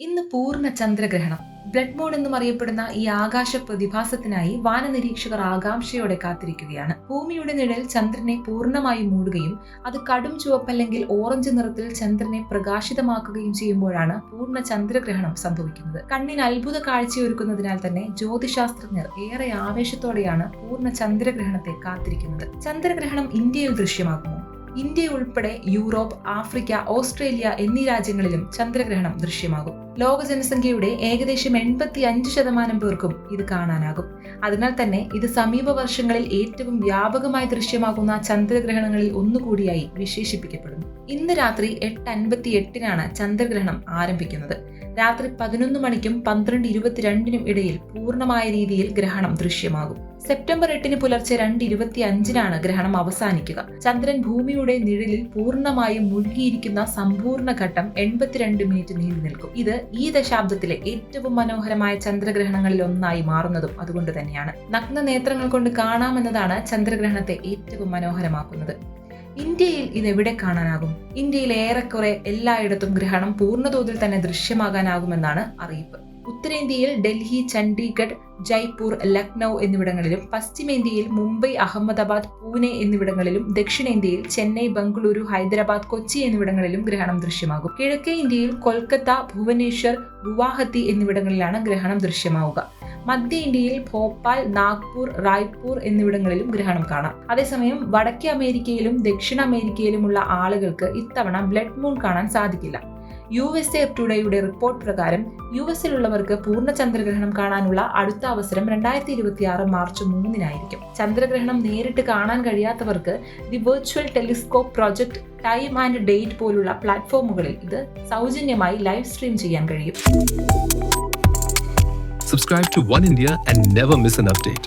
ഇന്ന് പൂർണ ചന്ദ്രഗ്രഹണം. Blood moon എന്നും അറിയപ്പെടുന്ന ഈ ആകാശ പ്രതിഭാസത്തിനായി വാനനിരീക്ഷകർ ആകാംക്ഷയോടെ കാത്തിരിക്കുകയാണ്. ഭൂമിയുടെ നിഴൽ ചന്ദ്രനെ പൂർണമായി മൂടുകയും അത് കടും ചുവപ്പല്ലെങ്കിൽ ഓറഞ്ച് നിറത്തിൽ ചന്ദ്രനെ പ്രകാശിതമാക്കുകയും ചെയ്യുമ്പോഴാണ് പൂർണ ചന്ദ്രഗ്രഹണം സംഭവിക്കുന്നത്. കണ്ണിന് അത്ഭുത കാഴ്ചയൊരുക്കുന്നതിനാൽ തന്നെ ജ്യോതിശാസ്ത്രജ്ഞർ ഏറെ ആവേശത്തോടെയാണ് പൂർണ ചന്ദ്രഗ്രഹണത്തെ കാത്തിരിക്കുന്നത്. ചന്ദ്രഗ്രഹണം ഇന്ത്യയിൽ ദൃശ്യമാകുമോ? ഇന്ത്യ ഉൾപ്പെടെ യൂറോപ്പ് ആഫ്രിക്ക ഓസ്ട്രേലിയ എന്നീ രാജ്യങ്ങളിലും ചന്ദ്രഗ്രഹണം ദൃശ്യമാകും. ലോക ജനസംഖ്യയുടെ ഏകദേശം എൺപത്തി അഞ്ച് ശതമാനം പേർക്കും ഇത് കാണാനാകും. അതിനാൽ തന്നെ ഇത് സമീപ വർഷങ്ങളിൽ ഏറ്റവും വ്യാപകമായി ദൃശ്യമാകുന്ന ചന്ദ്രഗ്രഹണങ്ങളിൽ ഒന്നുകൂടിയായി വിശേഷിപ്പിക്കപ്പെടുന്നു. ഇന്ന് രാത്രി എട്ട് അൻപത്തി എട്ടിനാണ് ചന്ദ്രഗ്രഹണം ആരംഭിക്കുന്നത്. രാത്രി പതിനൊന്ന് മണിക്കും പന്ത്രണ്ട് ഇരുപത്തിരണ്ടിനും ഇടയിൽ പൂർണമായ രീതിയിൽ ഗ്രഹണം ദൃശ്യമാകും. സെപ്റ്റംബർ എട്ടിന് പുലർച്ചെ രണ്ട് ഇരുപത്തി അഞ്ചിനാണ് ഗ്രഹണം അവസാനിക്കുക. ചന്ദ്രൻ ഭൂമിയുടെ നിഴലിൽ പൂർണമായും മുഴുകിയിരിക്കുന്ന സമ്പൂർണ ഘട്ടം എൺപത്തിരണ്ട് മിനിറ്റ് നീണ്ടു നിൽക്കും. ഇത് ഈ ദശാബ്ദത്തിലെ ഏറ്റവും മനോഹരമായ ചന്ദ്രഗ്രഹണങ്ങളിൽ ഒന്നായി മാറുന്നതും അതുകൊണ്ട് തന്നെയാണ്. നഗ്ന നേത്രങ്ങൾ കൊണ്ട് കാണാമെന്നതാണ് ചന്ദ്രഗ്രഹണത്തെ ഏറ്റവും മനോഹരമാക്കുന്നത്. ഇന്ത്യയിൽ ഇത് എവിടെ കാണാനാകും? ഇന്ത്യയിൽ ഏറെക്കുറെ എല്ലായിടത്തും ഗ്രഹണം പൂർണതോതിൽ തന്നെ ദൃശ്യമാകാനാകുമെന്നാണ് അറിയിപ്പ്. ഉത്തരേന്ത്യയിൽ ഡൽഹി ചണ്ഡീഗഡ് ജയ്പൂർ ലക്നൗ എന്നിവിടങ്ങളിലും പശ്ചിമേന്ത്യയിൽ മുംബൈ അഹമ്മദാബാദ് പൂനെ എന്നിവിടങ്ങളിലും ദക്ഷിണേന്ത്യയിൽ ചെന്നൈ ബംഗളൂരു ഹൈദരാബാദ് കൊച്ചി എന്നിവിടങ്ങളിലും ഗ്രഹണം ദൃശ്യമാകും. കിഴക്കേ ഇന്ത്യയിൽ കൊൽക്കത്ത ഭുവനേശ്വർ ഗുവാഹത്തി എന്നിവിടങ്ങളിലാണ് ഗ്രഹണം ദൃശ്യമാവുക. മധ്യ ഇന്ത്യയിൽ ഭോപ്പാൽ നാഗ്പൂർ റായ്പൂർ എന്നിവിടങ്ങളിലും ഗ്രഹണം കാണാം. അതേസമയം വടക്കേ അമേരിക്കയിലും ദക്ഷിണ അമേരിക്കയിലുമുള്ള ആളുകൾക്ക് ഇത്തവണ ബ്ലഡ് മൂൺ കാണാൻ സാധിക്കില്ല. യു എസ് എ ടുഡേയുടെ റിപ്പോർട്ട് പ്രകാരം യു എസിലുള്ളവർക്ക് പൂർണ ചന്ദ്രഗ്രഹണം കാണാനുള്ള അടുത്ത അവസരം രണ്ടായിരത്തി ഇരുപത്തി ആറ് മാർച്ച് മൂന്നിനായിരിക്കും ചന്ദ്രഗ്രഹണം നേരിട്ട് കാണാൻ കഴിയാത്തവർക്ക് the virtual telescope project time and date പോലുള്ള പ്ലാറ്റ്ഫോമുകളിൽ ഇത് സൗജന്യമായി ലൈവ് സ്ട്രീം ചെയ്യാൻ കഴിയും Subscribe to One India and never miss an update.